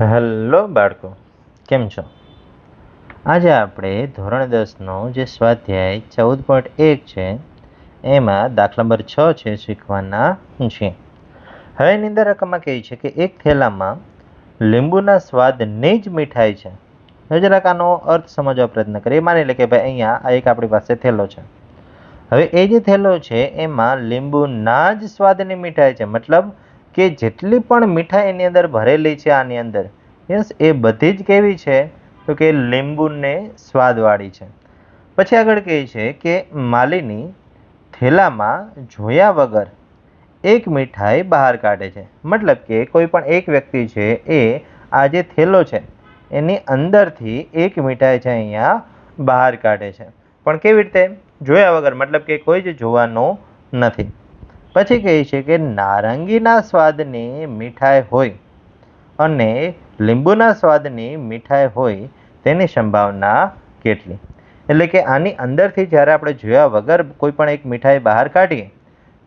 Hello બાળકો, કેમ છો? આજે આપણે ધોરણ દસનો જે સ્વાધ્યાય ચૌદ પોઈન્ટ એક છે, એમાં દાખલા નંબર છ છે શીખવાના છે હવે એની રકમમાં કહે છે કે એક થેલામાં લીંબુના સ્વાદની જ મીઠાઈ છે. હવે જરાક આનો અર્થ સમજવા પ્રયત્ન કરીએ. માની લે કે ભાઈ અહીંયા આ એક આપણી પાસે થેલો છે. હવે એ જે થેલો છે, એમાં લીંબુના જ સ્વાદની મીઠાઈ છે. મતલબ કે જેટલી પણ મીઠાઈ એની અંદર ભરેલી છે આની અંદર યસ એ બધી જ કેવી છે? તો કે લીંબુને સ્વાદવાળી છે. પછી આગળ કહે છે કે માલિની થેલામાં જોયા વગર એક મીઠાઈ બહાર કાઢે છે. મતલબ કે કોઈ પણ એક વ્યક્તિ છે એ આ જે થેલો છે, એની અંદરથી એક મીઠાઈ છે અહીંયા બહાર કાઢે છે. પણ કેવી રીતે? જોયા વગર, મતલબ કે કોઈ જ જોવાનું નથી. પછી કહે છે કે નારંગીના સ્વાદની મીઠાઈ હોય અને લીંબુના સ્વાદની મીઠાઈ હોય તેની સંભાવના કેટલી? એટલે કે આની અંદરથી જ્યારે આપણે જોયા વગર કોઈ પણ એક મીઠાઈ બહાર કાઢીએ,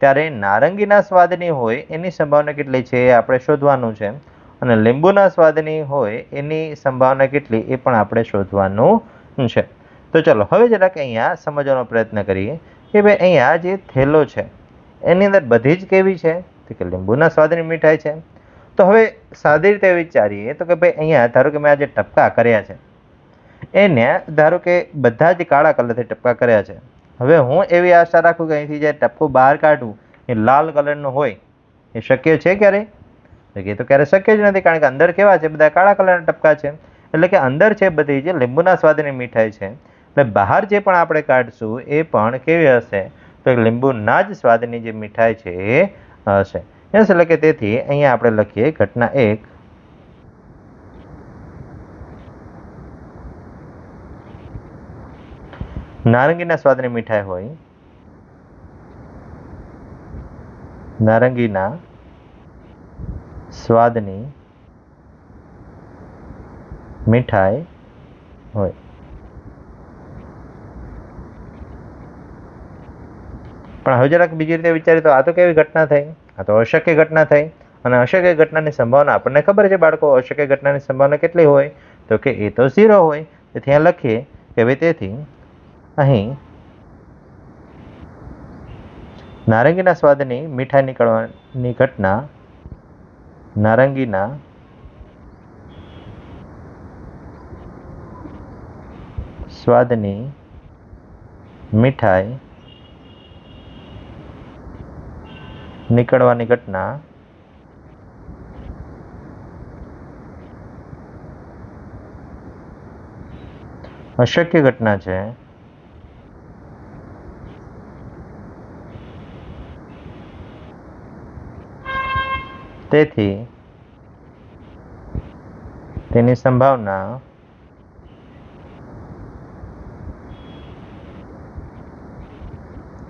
ત્યારે નારંગીના સ્વાદની હોય એની સંભાવના કેટલી છે એ આપણે શોધવાનું છે. અને લીંબુના સ્વાદની હોય એની સંભાવના કેટલી એ પણ આપણે શોધવાનું છે. તો ચલો, હવે જરાક અહીંયા સમજવાનો પ્રયત્ન કરીએ કે ભાઈ અહીંયા જે થેલો છે એની અંદર બધી જ કેવી છે? તો કે લીંબુના સ્વાદની મીઠાઈ છે. તો હવે સાદી રીતે વિચારીએ તો કે ભાઈ અહીંયા ધારો કે મેં આ જે ટપકા કર્યા છે. એને ધારો કે બધા જ કાળા કલરથી ટપકા કર્યા છે. હવે હું એવી આશા રાખું કે અહીંથી જે ટપકું બહાર કાઢું, એ લાલ કલરનો હોય, એ શક્ય છે ક્યારે એ તો ક્યારે શક્ય જ નથી, કારણ કે અંદર કેવા છે? બધા કાળા કલરના ટપકા છે. એટલે કે અંદર છે બધી જે લીંબુના સ્વાદની મીઠાઈ છે. એટલે બહાર જે પણ આપણે કાઢશું, એ પણ કેવી હશે? તો લીંબુના જ સ્વાદની જે મીઠાઈ છે, એ હશે યસ એટલે કે તેથી અહીંયા આપણે લખીએ ઘટના એક. નારંગીના સ્વાદની મીઠાઈ હોય. નારંગીના સ્વાદની મીઠાઈ હોય. પણ હવે જરાક બીજી રીતે વિચારીએ તો આ તો કેવી ઘટના થઈ? આ તો અશક્ય ઘટના થઈ. અને અશક્ય ઘટનાની સંભાવના, આપણને ખબર છે બાળકો, અશક્ય ઘટનાની સંભાવના કેટલી હોય? તો કે એ તો ઝીરો હોય. તેથી અહીંયા લખીએ કે ભાઈ તેથી અહીં નારંગીના સ્વાદની મીઠાઈ નીકળવાની ઘટના નારંગીના સ્વાદની મીઠાઈ નીકળવાની ઘટના. અશક્ય ઘટના છે. તેથી તેની સંભાવના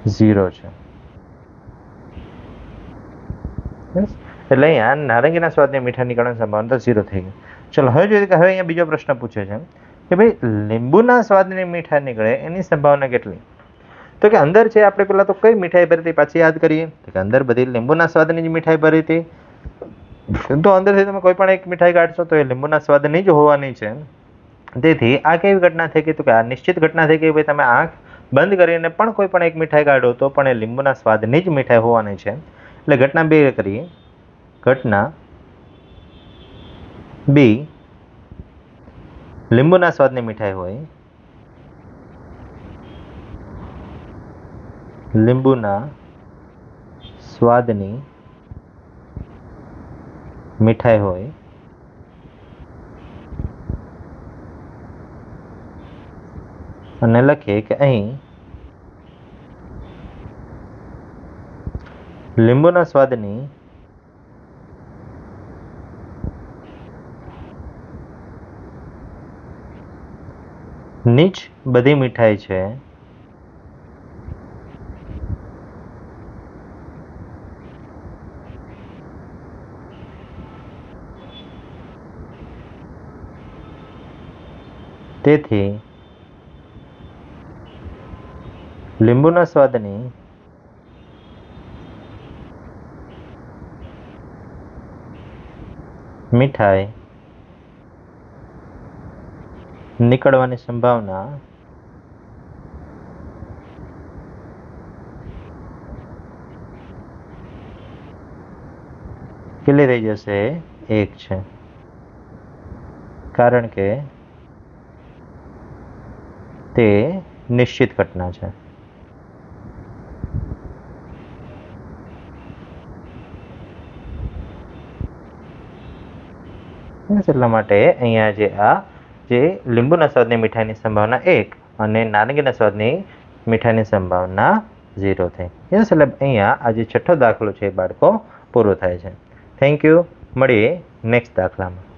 ઝીરો છે. એટલે અહીંયા નારંગીના સ્વાદની મીઠા નીકળવાની સંભાવના તો ઝીરો થઈ ગઈ. ચલો, હવે જોઈએ કે હવે અહીંયા બીજો પ્રશ્ન પૂછે છે કે ભાઈ, લીંબુના સ્વાદની મીઠાઈ નીકળે એની સંભાવના કેટલી? તો કે અંદર છે, આપણે પહેલાં તો કઈ મીઠાઈ ભરી હતી પાછી યાદ કરીએ? તો કે અંદર બધી લીંબુના સ્વાદની જ મીઠાઈ ભરી હતી. તો અંદરથી તમે કોઈ પણ એક મીઠાઈ કાઢશો તો એ લીંબુના સ્વાદની જ હોવાની છે. તેથી આ કેવી ઘટના થઈ ગઈ? તો કે આ નિશ્ચિત ઘટના થઈ ગઈ ભાઈ, તમે આંખ બંધ કરીને પણ કોઈ પણ એક મીઠાઈ કાઢો તો પણ એ લીંબુના સ્વાદની જ મીઠાઈ હોવાની છે. એટલે ઘટના બે કરીએ. ઘટના બી, લીંબુના સ્વાદની મીઠાઈ હોય. લીંબુના સ્વાદની મીઠાઈ હોય. અને લખીએ કે અહીં લીંબુના સ્વાદની નીચ બધી મીઠાઈ છે. તેથી લીંબુના સ્વાદની મીઠાઈ નીકળવાની સંભાવના કેટલી રહી જશે? એક છે. કારણ કે તે નિશ્ચિત ઘટના છે. બસ એટલા માટે અહીંયા જે આ, જે લીંબુના સ્વાદની મીઠાઈની સંભાવના એક અને નારંગીના સ્વાદની મીઠાઈની સંભાવના ઝીરો થઈ. યસ, એટલે અહીંયા આ જે છઠ્ઠો દાખલો છે એ બાળકો પૂરો થાય છે. થેન્ક યુ મળીએ નેક્સ્ટ દાખલામાં.